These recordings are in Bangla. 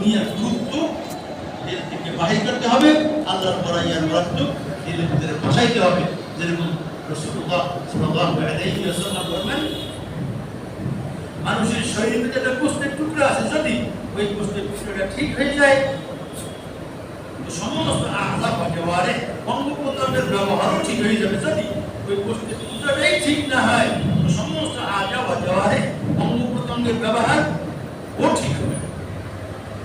দুনিয়ার গুরুত্ব এর থেকে বাহির করতে হবে। আল্লাহর পরাইয়ার মুরাত্ব এর ভিতরে বসাইতে হবে। যেরকম মানুষের শরীরের ভিতরে একটা টুকরা আছে, যদি ওই গোস্তের টুকরাটা ঠিক হয়ে যায় সমস্ত আহ্লাদ একেবারে অঙ্গ প্রত্যঙ্গের ব্যবহারও ঠিক হয়ে যাবে। যদি ওই গোস্তের টুকরাটাই ঠিক না হয় সমস্ত আজা বাজারে অঙ্গ প্রত্যঙ্গের ব্যবহার ও ঠিক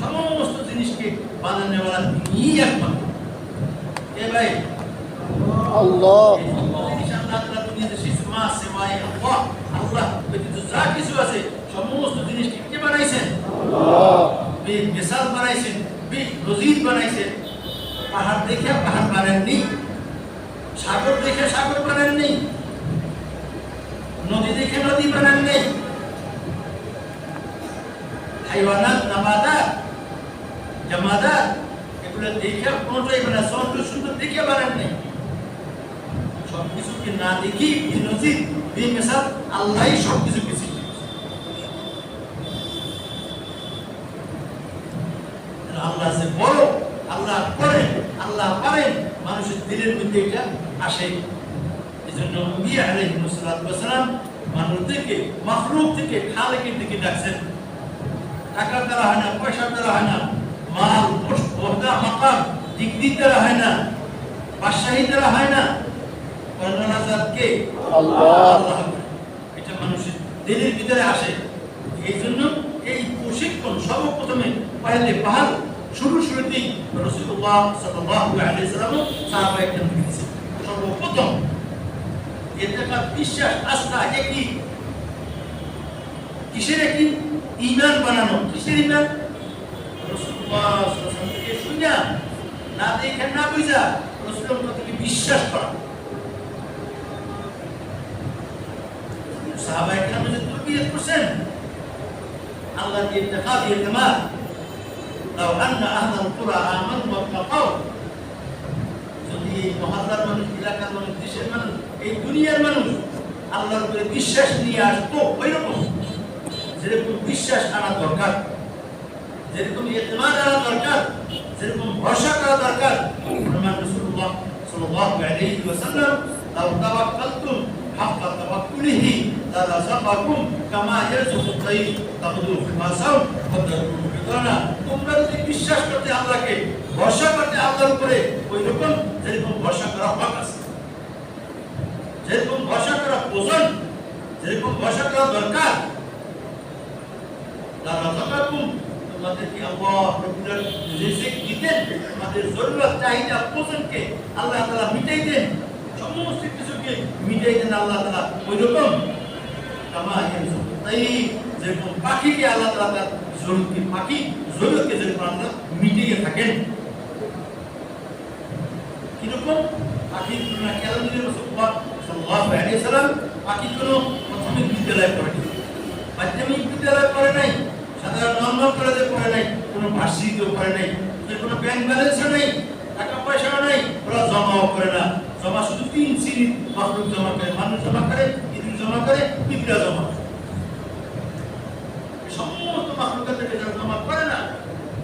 সমস্ত জিনিসকে বানানে वाला তিনিই একমাত্র এ ভাই? আল্লাহ। সমস্ত জিনিস কে বানাইছেন? বানাইছেন নজির বানাইছেন। পাহাড় দেখে পাহাড় বানাননি সাগর দেখে সাগর বানাননি নদী দেখে নদী বানাননি। হাইওয়ানাত দেখে কোনটাই বানা সুন্দর সুন্দর দেখে বানাননি সব কিছুকে না দেখি বিনজির বিমিসাল আল্লাহই সব কিছু কিছু আল্লাহ যে বড়, আল্লাহ করেন, আল্লাহ পারেন, মানুষের দিলের মধ্যে এটা আসে। এই জন্য নবী ওয়াসালাম মানুষদেরকে, মাখলুক থেকে, খালেকের দিকে ডাকছেন। টাকার দ্বারা হয় না পয়সার দ্বারা হয় না। মাল ওহদা মাকাম ডিগ্রির দ্বারা হয় না বাদশাহী দ্বারা হয় না। কর্ণনাজাতকে আল্লাহ। এটা মানুষের দিলের ভিতরে আসে। এই জন্য এই প্রশিক্ষণ সর্বপ্রথমে পাইলে পাহাল শুরু শুরুতেই রসুল্লাহ সাল্লাল্লাহু আলাইহি সাল্লাম সাহাবায়ে কেরাম দিয়েছে সর্বপ্রথম এটা বিশ্বাস আস্থা একই। কিসের একই? ইমান বানানো। কিসের ইমান রসুল্লাহ সাল্লাল্লাহু আলাইহি ওয়াসাল্লাম থেকে শুনিয়া না দেখে না বুঝা বিশ্বাস করা। আল্লাহ দিয়ে কুরা আমানু ওয়াত্তাকাউ যদি এলাকার মানুষ, দেশের মানুষ, এই দুনিয়ার মানুষ আল্লাহর বিশ্বাস নিয়ে আসতো, ওই রকম। যেরকম বিশ্বাস আনা দরকার। যেরকম ইতিমাদ আনা দরকার, যেরকম ভরসা করা দরকার প্রমাণ রাসূলুল্লাহ সাল্লাল্লাহু আলাইহি ওয়াসাল্লাম লাউ তাওয়াক্কালতুম হাক্কা তাওয়াক্কুলিহি লারাযাকাকুম কামা ইয়ারযুকু তাইর তাগদু ফি মাসাউ ওয়া বিতানা তোমরা যদি বিশ্বাস করতে আল্লাহকে, ভরসা করতে আল্লাহর উপরে, ওই রকম যেরকম ভরসা করা হক আছে, যেরকম ভরসা করা প্রয়োজন যেরকম ভরসা করা দরকার লারাযাকাকুম পাখি মিটিয়ে থাকেন। কীরকম? পাখির তুলনা কেন দিলেন রাসূলুল্লাহ সাল্লাল্লাহু আলাইহি ওয়াসাল্লাম পাখি কোনো প্রাথমিক পড়েনি মাধ্যমিক বিদ্যালয়ে পড়ে নাই সাধারণ নর্মাল কলেজে পড়ে নাই, কোনো ভার্সিটিতেও পড়ে নাই, কোনো ব্যাংক ব্যালেন্সও নেই, টাকা পয়সাও নেই, ওরা জমাও করে না জমা শুধু তিন শ্রেণির মাহরুম জমা করে, মানুষ জমা করে, ইঁদুর জমা করে, পিঁপড়া জমা করে সমস্ত মাহরুকাতকে যারা জমা করে না,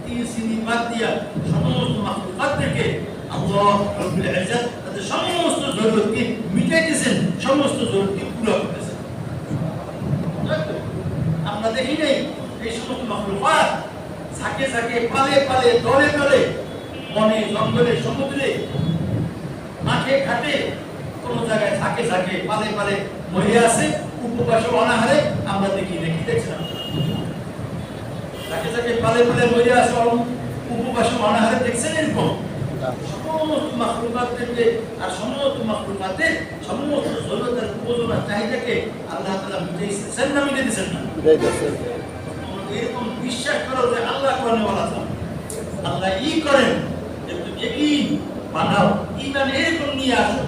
তিন শ্রেণি বাদ দিয়া সমস্ত মাহরুকাতকে আল্লাহ রব্বুল ইজ্জত তাদের সমস্ত জরুরতকে মিটাইতেছেন সমস্ত জরুরতকে পুরো করতেছেন? আমরা দেখি নেই এই সমস্ত মাহরুফাত ঝাঁকে ঝাঁকে, পালে পালে, দলে দলে বনে, জঙ্গলে, সমুদ্রে, মাঠে, ঘাটে কোন জায়গায় ঝাঁকে ঝাঁকে, পালে পালে মহিলা আছে উপবাসে অনাহারে আমরা দেখি দেখি ঝাঁকে ঝাঁকে, পালে পালে আছে উপবাসে অনাহারে দেখছেন এরকম। সমস্ত মাখলুকাতকে আর সমস্ত মাখলুকাতের সমস্ত জরুরতের চাহিদাকে আল্লাহ তাআলা মিটাইছেন না না? দিচ্ছেন এরকম বিশ্বাস করো যে আল্লাহ করেন আল্লাহ ই করেন তুমি একই বানাও। ইমান এরকম নিয়ে আসো।